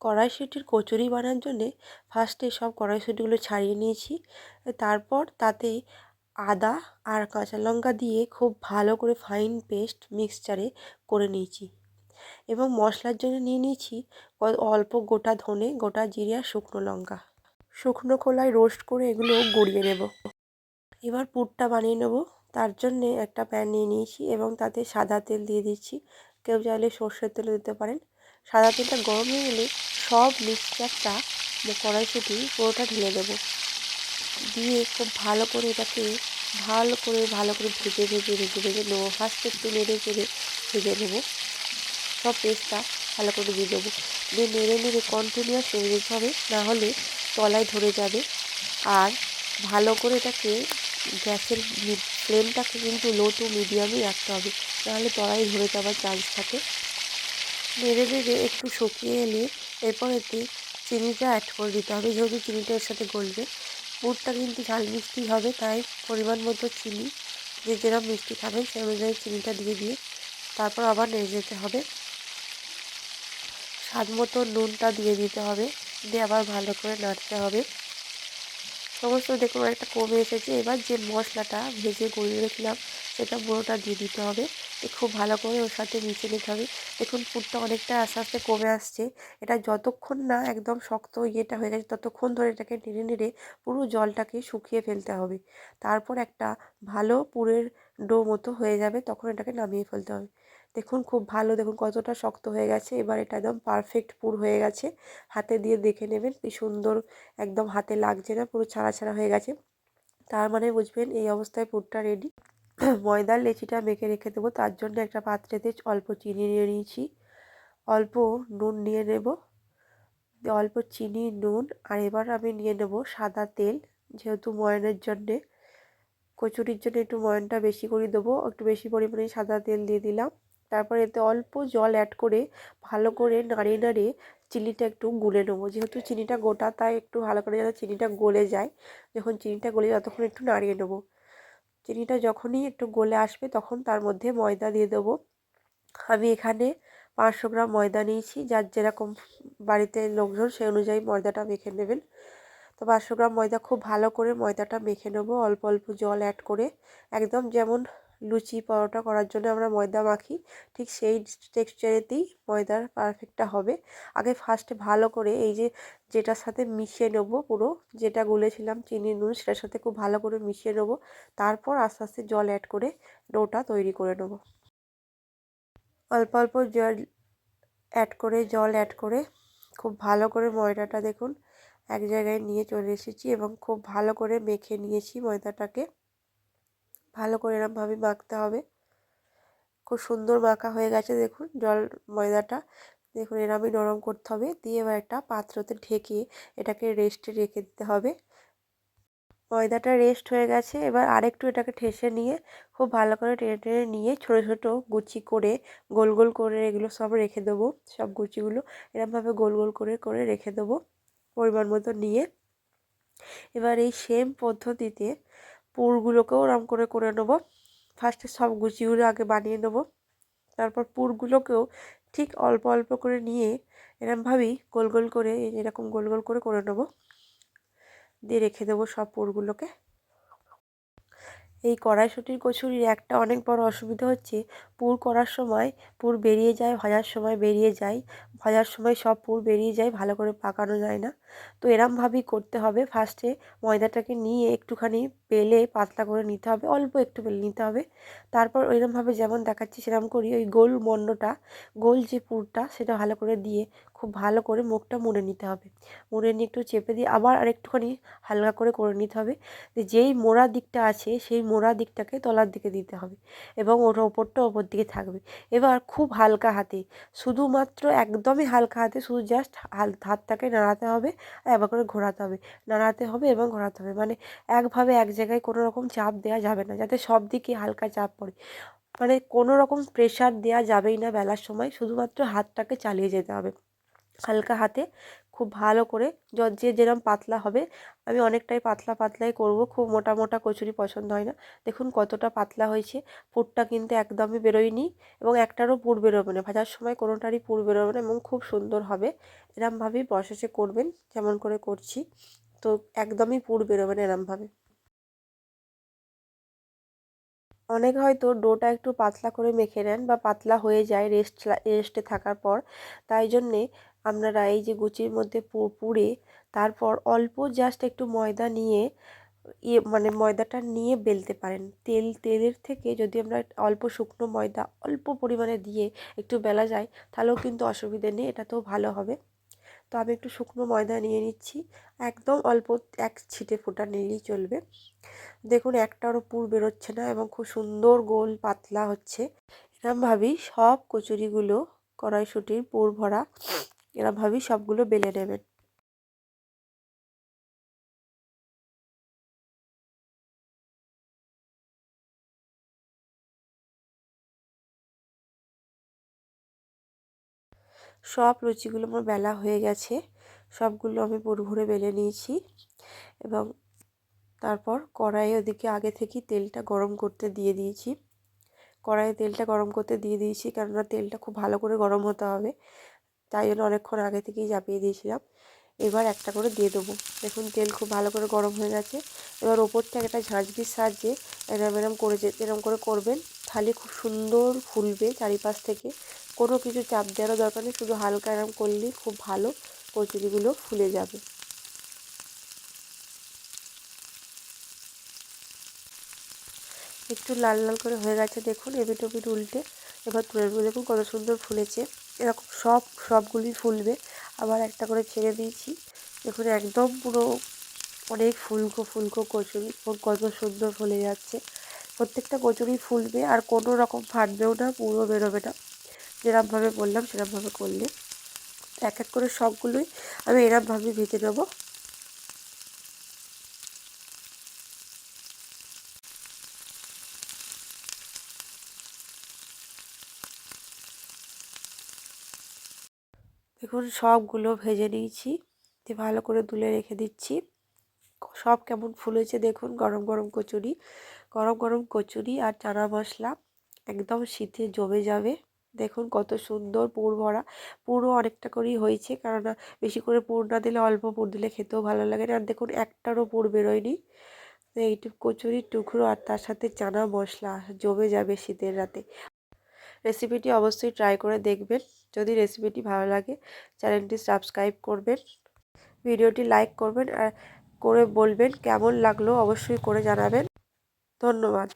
কড়াইশুঁটির কচুরি বানানোর জন্যে ফার্স্টে সব কড়াইশুঁটিগুলো ছাড়িয়ে নিয়েছি। তারপর তাতে আদা আর কাঁচা লঙ্কা দিয়ে খুব ভালো করে ফাইন পেস্ট মিক্সচারে করে নিয়েছি। এবং মশলার জন্য নিয়ে নিয়েছি অল্প গোটা ধনে, গোটা জিরে আর শুকনো লঙ্কা। শুকনো খোলায় রোস্ট করে এগুলো গড়িয়ে নেব। এবার পুরটা বানিয়ে নেব। তার জন্যে একটা প্যান নিয়ে নিয়েছি এবং তাতে সাদা তেল দিয়ে দিচ্ছি। কেউ চাইলে সর্ষের তেলও দিতে পারেন। সাদা তেলটা গরম হয়ে গেলে সব মিক্সচারটা কড়াইশুঁটি, পুরোটা ঢেলে দেবো। দিয়ে খুব ভালো করে এটাকে ভালো করে ভালো করে ভেজে ভেজে ভেজে ভেজে নেব ফার্স্টে একটু নেড়ে চেড়ে ভেজে নেব। সব পেস্টটা ভালো করে দিয়ে দেবো। দিয়ে নেড়ে নেড়ে কন্টিনিউয়াস নেড়ে হবে নাহলে তলায় ধরে যাবে। আর ভালো করে এটাকে গ্যাসের ফ্লেমটাকে কিন্তু লো টু মিডিয়ামই রাখতে হবে নাহলে তলায় ধরে যাওয়ার চান্স থাকে। নেড়ে নেড়ে একটু শুকিয়ে এলে এরপর এতে চিনিটা অ্যাড করে দিতে হবে। যেহেতু চিনিটা এর সাথে গলবে, পুরটা কিন্তু ঝাল মিষ্টি হবে, তাই পরিমাণ মতো চিনি, যে যেরকম মিষ্টি খাবেন সেই অনুযায়ী চিনিটা দিয়ে দিয়ে তারপর আবার নেড়ে যেতে হবে। স্বাদ মতো নুনটা দিয়ে দিতে হবে, দিয়ে আবার ভালো করে নাড়তে হবে। সমস্ত দেখুন, একটা কমে এসেছে। এবার যে মশলাটা ভেজে গড়িয়ে রেখেছিলাম, সেটা পুরোটা দিয়ে দিতে হবে। খুব ভালো করে ওর সাথে মিশিয়ে নিতে হবে। দেখুন, পুরটা অনেকটা আস্তে আস্তে কমে আসছে। এটা যতক্ষণ না একদম শক্ত ইয়েটা হয়ে গেছে ততক্ষণ ধরে এটাকে নেড়ে নেড়ে পুরো জলটাকে শুকিয়ে ফেলতে হবে। তারপর একটা ভালো পুরের ডো মতো হয়ে যাবে, তখন এটাকে নামিয়ে ফেলতে হবে। দেখুন, খুব ভালো, দেখুন কতটা শক্ত হয়ে গেছে। এবার এটা একদম পারফেক্ট পুর হয়ে গেছে। হাতে দিয়ে দেখে নেবেন কি সুন্দর একদম হাতে লাগছে না, পুরো ছাড়া ছাড়া হয়ে গেছে। তার মানে বুঝবেন এই অবস্থায় পুরটা রেডি ময়দার লেচিটা মেখে রেখে দেবো। তার জন্য একটা পাত্রেতে অল্প চিনি নিয়ে নিয়েছি। অল্প নুন নিয়ে নেব। অল্প চিনি, নুন, আর এবার আমি নিয়ে নেব সাদা তেল, যেহেতু ময়নের জন্যে। কচুরির জন্য একটু ময়নটা বেশি করে দেবো। একটু বেশি পরিমাণে সাদা তেল দিয়ে দিলাম। তারপর এতে অল্প জল অ্যাড করে ভালো করে নাড়িয়ে নাড়িয়ে চিনিটা একটু গুলে নেব। যেহেতু চিনিটা গোটা, তাই একটু ভালো করে যেন চিনিটা গলে যায়। যখন চিনিটা গলে যায়, ততক্ষণ একটু নাড়িয়ে নেব। চিনিটা যখনই একটু গলে আসবে তখন তার মধ্যে ময়দা দিয়ে দেবো। আমি এখানে পাঁচশো গ্রাম ময়দা নিয়েছি, যার যেরকম বাড়িতে লোকজন সেই অনুযায়ী ময়দাটা মেখে নেবেন। তো পাঁচশো গ্রাম ময়দা খুব ভালো করে ময়দাটা মেখে নেব, অল্প অল্প জল অ্যাড করে। একদম যেমন লুচি পরোটা করার জন্য আমরা ময়দা মাখি। ঠিক সেই টেক্সচারেতেই ময়দার পারফেক্টটা হবে। আগে ফার্স্টে ভালো করে এই যে যেটার সাথে মিশিয়ে নেব পুরো, যেটা গুলেছিলাম চিনি, নুন, সেটার সাথে খুব ভালো করে মিশিয়ে নেব। তারপর আস্তে আস্তে জল অ্যাড করে ডোটা তৈরি করে নেব। অল্প অল্প জল অ্যাড করে, জল অ্যাড করে খুব ভালো করে ময়দাটা দেখুন, এক জায়গায় নিয়ে চলে এসেছি এবং খুব ভালো করে মেখে নিয়েছি ময়দাটাকে। ভালো করে এরমভাবে মাখতে হবে। খুব সুন্দর মাখা হয়ে গেছে, দেখুন, জল ময়দাটা। দেখুন, এরমই নরম করতে হবে। দিয়ে এবার একটা পাত্রতে ঢেকে এটাকে রেস্টে রেখে দিতে হবে। ময়দাটা রেস্ট হয়ে গেছে। এবার আরেকটু এটাকে ঠেসে নিয়ে খুব ভালো করে টেনে টেনে নিয়ে ছোটো ছোটো গুচি করে গোল গোল করে এগুলো সব রেখে দেবো। সব গুচিগুলো এরমভাবে গোল গোল করে করে রেখে দেবো পরিমাণ মতো নিয়ে। এবার এই সেম পদ্ধতিতে পুরগুলোকেও ওরম করে করে নেব। ফার্স্টে সব গুচিগুলো আগে বানিয়ে নেব। তারপর পুরগুলোকেও ঠিক অল্প অল্প করে নিয়ে এরমভাবেই গোল গোল করে এরকম গোল গোল করে করে নেব। দিয়ে রেখে দেবো সব পুরগুলোকে। এই কড়াইশুটির কচুরির একটা অনেক বড় অসুবিধা হচ্ছে পুর করার সময় পুর বেরিয়ে যায়, ভাজার সময় বেরিয়ে যায়, ভাজার সময় সব পুর বেরিয়ে যায়, ভালো করে পাকানো যায় না। তো এরমভাবেই করতে হবে। ফার্স্টে ময়দাটাকে নিয়ে একটুখানি বেলে পাতলা করে নিতে হবে, অল্প একটু বেলে নিতে হবে। তারপর ওইরমভাবে যেমন দেখাচ্ছি সেরকম করি, ওই গোল মণ্ডটা গোল যে পুরটা সেটা ভালো করে দিয়ে খুব ভালো করে মুখটা মুড়ে নিতে হবে। মুড়ে নিয়ে একটু চেপে দিয়ে আবার আরেকটুখানি হালকা করে করে নিতে হবে। যেই মোড়া দিকটা আছে, সেই মোড়া দিকটাকে তলার দিকে দিতে হবে এবং ওর ওপরটা ওপর দিকে থাকবে। এবার খুব হালকা হাতে, শুধুমাত্র একদমই হালকা হাতে, শুধু জাস্ট হাল, হাতটাকে নাড়াতে হবে আর একবার করে ঘোরাতে হবে। নাড়াতে হবে এবং ঘোরাতে হবে। মানে একভাবে এক জায়গায় কোনো রকম চাপ দেওয়া যাবে না, যাতে সব দিকে হালকা চাপ পড়ে। মানে কোনো রকম প্রেশার দেওয়া যাবেই না বেলার সময়, শুধুমাত্র হাতটাকে চালিয়ে যেতে হবে। হালকা হাতে খুব ভালো করে য, যে যেরম পাতলা হবে, আমি অনেকটাই পাতলা পাতলাই করব। খুব মোটা মোটা কচুরি পছন্দ হয় না। দেখুন কতটা পাতলা হয়েছে। পুরটা কিন্তু একদমই বেরোয়নি এবং একটারও পুর বেরোবে না। ভাজার সময় কোনোটারই পুর বেরোবে না এবং খুব সুন্দর হবে। এরমভাবেই প্রসেসে করবেন, যেমন করে করছি। তো একদমই পুর বেরোবে না এরমভাবে। অনেকে হয়তো ডোটা একটু পাতলা করে মেখে নেন বা পাতলা হয়ে যায় রেস্ট, রেস্টে থাকার পর। তাই জন্যে আপনারা এই যে গুচির মধ্যে পুড়ে তারপর অল্প জাস্ট একটু ময়দা নিয়ে ইয়ে মানে ময়দাটা নিয়ে বেলতে পারেন। তেল, তেলের থেকে যদি আমরা অল্প শুকনো ময়দা অল্প পরিমাণে দিয়ে একটু বেলা যায়, তাহলেও কিন্তু অসুবিধে নেই এটা তো ভালো হবে। তো আমি একটু শুকনো ময়দা নিয়ে নিচ্ছি, একদম অল্প এক ছিটে ফোটা নিলেই চলবে। দেখুন একটারও পুর বেরোচ্ছে না এবং খুব সুন্দর গোল পাতলা হচ্ছে। এরমভাবেই সব কচুরিগুলো, কড়াইশুটির পুর ভরা। এরমভাবেই সবগুলো বেলে নেবেন সব লুচিগুলো আমার বেলা হয়ে গেছে। সবগুলো আমি পুর ভরে বেলে নিয়েছি এবং তারপর কড়াইয়ে ওদিকে আগে থেকেই তেলটা গরম করতে দিয়ে দিয়েছি। কড়াইয়ে তেলটা গরম করতে দিয়ে দিয়েছি কেননা তেলটা খুব ভালো করে গরম হতে হবে। তাই জন্য অনেকক্ষণ আগে থেকেই চাপিয়ে দিয়েছিলাম। এবার একটা করে দিয়ে দেবো। দেখুন, তেল খুব ভালো করে গরম হয়ে গেছে। এবার ওপর থেকে একটা ঝাঁঝরির সাহায্যে এরম এরম করে যে, এরম করে করবেন। তাহলে খুব সুন্দর ফুলবে চারিপাশ থেকে। কোনো কিছু চাপ দেওয়ারও দরকার নেই, শুধু হালকা এরম করলেই খুব ভালো কচুরিগুলো ফুলে যাবে। একটু লাল লাল করে হয়ে গেছে, দেখুন, এবিট ওবিট উল্টে। এবার তুলে দেখুন কত সুন্দর ফুলেছে। এরকম সব, সবগুলি ফুলবে। আবার একটা করে ছেড়ে দিয়েছি। দেখুন, একদম পুরো অনেক ফুলকো ফুলকো কচুরি। কত সুন্দর ফুলে যাচ্ছে। প্রত্যেকটা কচুরি ফুলবে আর কোনো রকম ফাটবেও না, পুরো বেরোবে না। যেরমভাবে বললাম, সেরমভাবে করলে। এক এক করে সবগুলোই আমি এরমভাবে ভেজে নেব। দেখুন, সবগুলো ভেজে নিয়েছি। দিয়ে ভালো করে তুলে রেখে দিচ্ছি। সব কেমন ফুলেছে দেখুন, গরম গরম কচুরি। গরম গরম কচুরি আর চানা মশলা একদম শীতে জমে যাবে। দেখুন, কত সুন্দর পুর ভরা। পুরও অনেকটা করেই হয়েছে, কেননা বেশি করে পুর না দিলে অল্প পুর দিলে খেতেও ভালো লাগে না। আর দেখুন, একটারও পুর বেরোয়নি। এইটুক কচুরির টুকরো আর তার সাথে চানা মশলা জমে যাবে শীতের রাতে। রেসিপিটি অবশ্যই ট্রাই করে দেখবেন। যদি রেসিপিটি ভালো লাগে চ্যানেলটি সাবস্ক্রাইব করবেন ভিডিওটি লাইক করবেন আর করে বলবেন কেমন লাগল অবশ্যই করে জানাবেন। ধন্যবাদ।